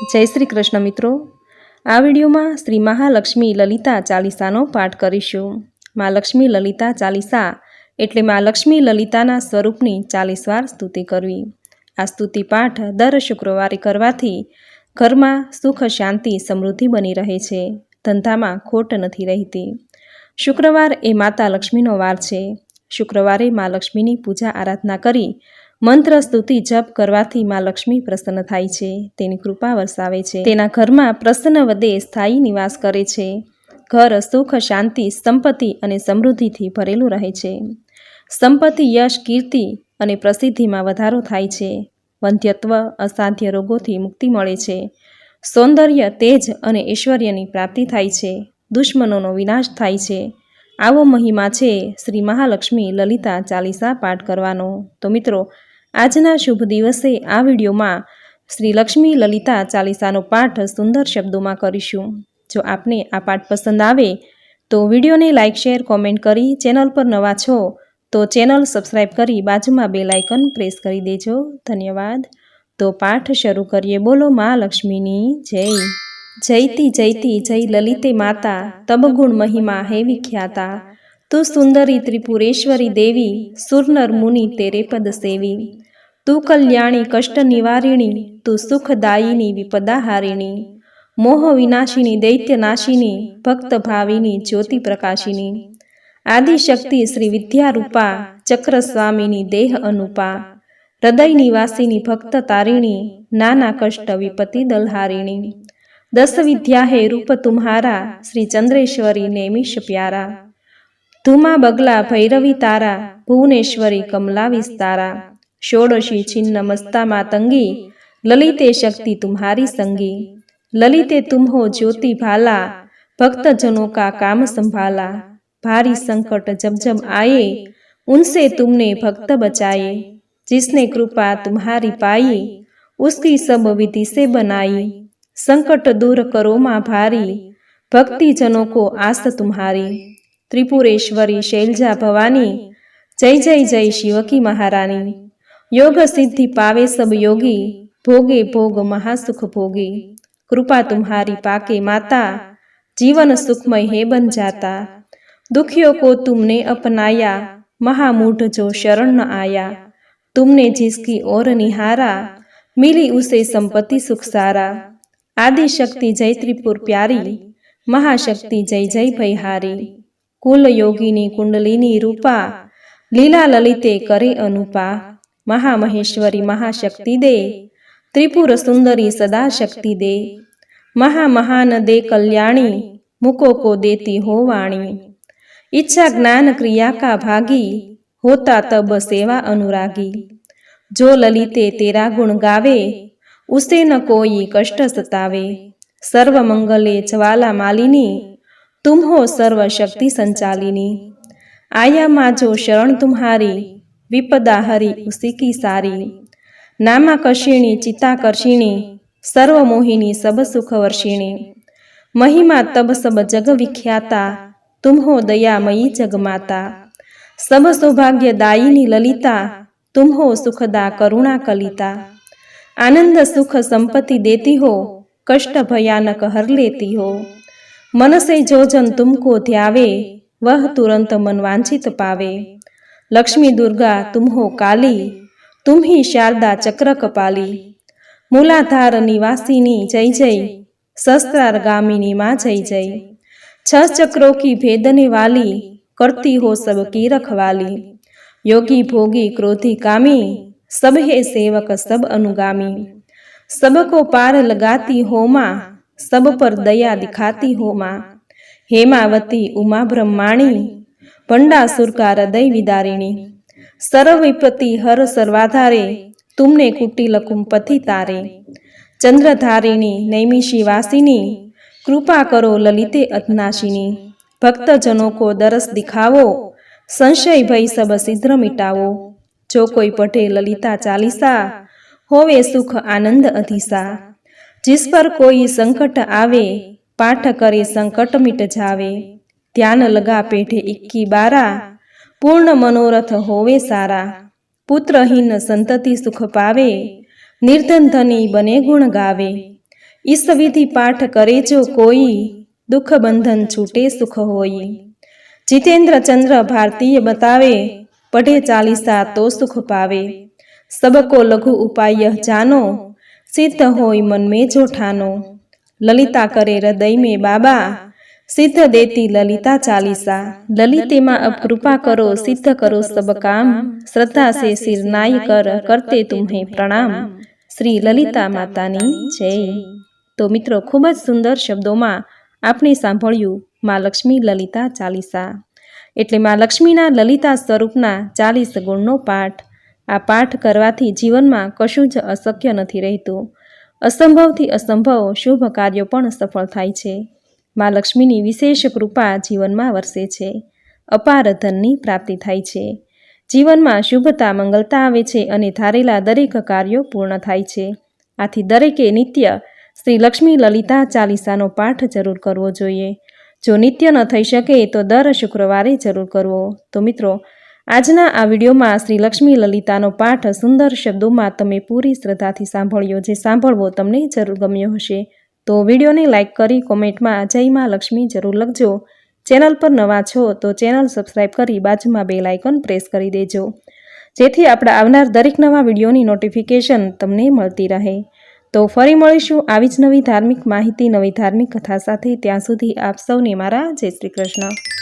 જય શ્રી કૃષ્ણ મિત્રો. આ વિડીયોમાં શ્રી મહાલક્ષ્મી લલિતા ચાલીસાનો પાઠ કરીશું. મા લક્ષ્મી લલિતા ચાલીસા એટલે મા લક્ષ્મી લલિતાના સ્વરૂપની ચાલીસવાર સ્તુતિ કરવી. આ સ્તુતિ પાઠ દર શુક્રવારે કરવાથી ઘરમાં સુખ, શાંતિ, સમૃદ્ધિ બની રહે છે. ધંધામાં ખોટ નથી રહેતી. શુક્રવાર એ માતા લક્ષ્મીનો વાર છે. શુક્રવારે મા લક્ષ્મીની પૂજા આરાધના કરી મંત્ર સ્તુતિ જપ કરવાથી માં લક્ષ્મી પ્રસન્ન થાય છે, તેની કૃપા વરસાવે છે. તેના ઘરમાં પ્રસન્ન વદે સ્થાયી નિવાસ કરે છે. ઘર સુખ, શાંતિ, સંપત્તિ અને સમૃદ્ધિથી ભરેલું રહે છે. સંપત્તિ, યશ, કીર્તિ અને પ્રસિદ્ધિમાં વધારો થાય છે. વંધ્યત્વ, અસાધ્ય રોગોથી મુક્તિ મળે છે. સૌંદર્ય, તેજ અને ઐશ્વર્યની પ્રાપ્તિ થાય છે. દુશ્મનોનો વિનાશ થાય છે. આવો મહિમા છે શ્રી મહાલક્ષ્મી લલિતા ચાલીસા પાઠ કરવાનો. તો મિત્રો આજના શુભ દિવસે આ વિડીયોમાં શ્રી લક્ષ્મી લલિતા ચાલીસાનો પાઠ સુંદર શબ્દોમાં કરીશું. જો આપને આ પાઠ પસંદ આવે, તો વિડીયોને લાઇક, શેર, કોમેન્ટ કરી ચેનલ પર નવા છો, તો ચેનલ સબસ્ક્રાઈબ કરી બાજુમાં બે લાઇકન પ્રેસ કરી દેજો. ધન્યવાદ. તો પાઠ શરૂ કરીએ. બોલો મા લક્ષ્મીની જય. જયતી જયતી, જય લલિતે માતા, તબ ગુણ મહિમા હે વિખ્યાતા. તું સુંદરી ત્રિપુરેશ્વરી દેવી, સુરનર મુનિ તેરે પદ સેવી. તું કલ્યાણી કષ્ટ નિવારિણી, તું સુખદાયિની વિપદાહારિણી. મોહ વિનાશિની દૈત્યનાશિની ભક્ત ભાવિની, જ્યોતિ પ્રકાશિની. આદિશક્તિ શ્રી વિદ્યારૂપા, ચક્ર સ્વામીની દેહ અનુપા. હૃદય નિવાસીની ભક્ત તારિણી, નાના કષ્ટ વિપતિ દલહારિણી. દસ વિદ્યા હે રૂપ તુમ્હારા, શ્રી ચંદ્રેશ્વરી નેમિષ પ્યારા. ધુમા બગલા ભૈરવી તારા ભુવનેશ્વરી કમલા વિસ્તારા ષોડશી છિન્ન મસ્તા માતંગી લલિતે શક્તિ તુમ્હારી સંગી લલિતે तुम हो ज्योति भाला भक्तजनों का काम संभाला भारी संकट जब जब आए उनसे तुमने भक्त बचाए जिसने कृपा तुम्हारी पाई उसकी सब विधि से बनाई संकट दूर करो माँ भारी भक्ति जनों को आस तुम्हारी ત્રિપુરેશ્વરી શૈલજા ભવાની, જય જય જય શિવકી મહારાણી. યોગ સિદ્ધિ પાવે સબ યોગી, ભોગે ભોગ મહાસુખ ભોગી. કૃપા તુમ્હારી પાકે માતા, જીવન સુખમય હે બન જાતા. દુખિયો કો તુમને અપનાયા, મહામૂઢ જો શરણ ન આયા. તુમને જિસકી ઓર નિહારા, મિલી ઉસે સંપત્તિ સુખ સારા. આદિ શક્તિ જય ત્રિપુર પ્યારી, મહાશક્તિ જય જય ભૈહારી કુલયોગીની કુંડલીની રૂપા લીલા લલિતે કરે અનુપા, મહામહેશ્વરી મહાશક્તિ દે ત્રિપુર સુંદરી સદા શક્તિ દે મહામહાન દે કલ્યાણી મુકો કો દેતી હો વાણી ઈચ્છા જ્ઞાન ક્રિયા કા ભાગી, હોતા તબ સેવા અનુરાગી. જો લલિતે તેરા ગુણ ગાવે, ઉસે ન કોઈ કષ્ટ સતાવે. સર્વ મંગલે જ્વાલા માલિની तुम हो सर्वशक्ति संचालिनी आया माजो शरण तुम्हारी विपदा हरि उसी की सारी नामाकर्षिणी चिताकर्षिणी सर्वमोहिनी सब सुखवर्षिणी महिमा तब सब जग विख्याता तुम हो दयामयी जगमाता सब सौभाग्यदायिनी ललिता तुम हो सुखदा करुणा कलिता आनंद सुख संपत्ति देती हो कष्ट भयानक हर लेती हो मन से जो जन तुमको त्यावे वह तुरंत मनवांचित पावे लक्ष्मी दुर्गा तुम हो काली तुम ही शारदा चक्र कपाली मूलाधार निवासिनी जय जय शस्त्रार गामिनी माँ जय जय छह चक्रों की भेदने वाली करती हो सब की रखवाली योगी भोगी क्रोधी कामी सब है सेवक सब अनुगामी सबको पार लगाती हो माँ સબ પર દયા દિખાતી હો માં હેમાવતી ઉમા બ્રહ્માણી ભંડાસુર કા હૃદય વિદારિણી. સર્વ વિપતિ હર સર્વાધારે, તુમને કુટિલ પથી તારે. ચંદ્રધારિણી, નૈમિષી વાસિની, કૃપા કરો લલિતે અજ્ઞાશિની ભક્તજનો કો દરસ દિખાવો, સંશય ભય સબ સિદ્ર મિટાવો. જો કોઈ પઢે લલિતા ચાલીસા, હોવે સુખ આનંદ અધિસા. जिस पर कोई संकट आवे પાઠ કરે સંકટ મિટ જાવે ધ્યાન લગા પેઠે ઇક્કી બારા પૂર્ણ મનોરથ હોવે સારા પુત્રહીન સંતતિ સુખ પાવે નિર્ધન ધની બને ગુણ ગાવે ઈસવિધિ પાઠ કરે જો કોઈ દુઃખ બંધન છૂટે સુખ હોય જીતેન્દ્ર ચંદ્ર ભારતીય બતાવે પઢે ચાલીસા તો સુખ પાવે સબકો લઘુ ઉપાય જાનો સિદ્ધ હોય મન में જોઠાનો લલિતા કરે હૃદય મેં બાબા, સિદ્ધ દેતી લલિતા ચાલીસા, લલિતેમાં અબ કૃપા કરો, સિદ્ધ કરો સબ કામ, શ્રદ્ધા સે શિરનાય કર, કરતે તુમ્હે પ્રણામ. શ્રી લલિતા માતાની જય. તો મિત્રો, ખૂબ જ સુંદર શબ્દોમાં આપણે સાંભળ્યું માં લક્ષ્મી લલિતા ચાલીસા. એટલે માં લક્ષ્મીના લલિતા સ્વરૂપના ચાલીસ ગુણનો પાઠ આ પાઠ કરવાથી જીવનમાં કશું જ અશક્ય નથી રહેતું. અસંભવથી અસંભવ શુભ કાર્યો પણ સફળ થાય છે. મા લક્ષ્મીની વિશેષ કૃપા જીવનમાં વરસે છે. અપાર ધનની પ્રાપ્તિ થાય છે. જીવનમાં શુભતા, મંગલતા આવે છે અને ધારેલા દરેક કાર્યો પૂર્ણ થાય છે. આથી દરેકે નિત્ય શ્રી લક્ષ્મી લલિતા ચાલીસાનો પાઠ જરૂર કરવો જોઈએ. જો નિત્ય ન થઈ શકે તો દર શુક્રવારે જરૂર કરવો. તો મિત્રો આજના આ વિડીયોમાં શ્રી લક્ષ્મી લલિતાનો પાઠ સુંદર શબ્દોમાં તમે પૂરી શ્રદ્ધાથી સાંભળ્યો જે સાંભળવો તમને જરૂર ગમ્યો હશે. તો વિડીયોને લાઇક કરી કોમેન્ટમાં જયમાં લક્ષ્મી જરૂર લખજો. ચેનલ પર નવા છો તો ચેનલ સબસ્ક્રાઇબ કરી બાજુમાં બે લાઇકન પ્રેસ કરી દેજો. જેથી આપણા આવનાર દરેક નવા વિડીયોની નોટિફિકેશન તમને મળતી રહે. તો ફરી મળીશું આવી જ નવી ધાર્મિક માહિતી, નવી ધાર્મિક કથા સાથે. ત્યાં સુધી આપ સૌને મારા જય શ્રી કૃષ્ણ.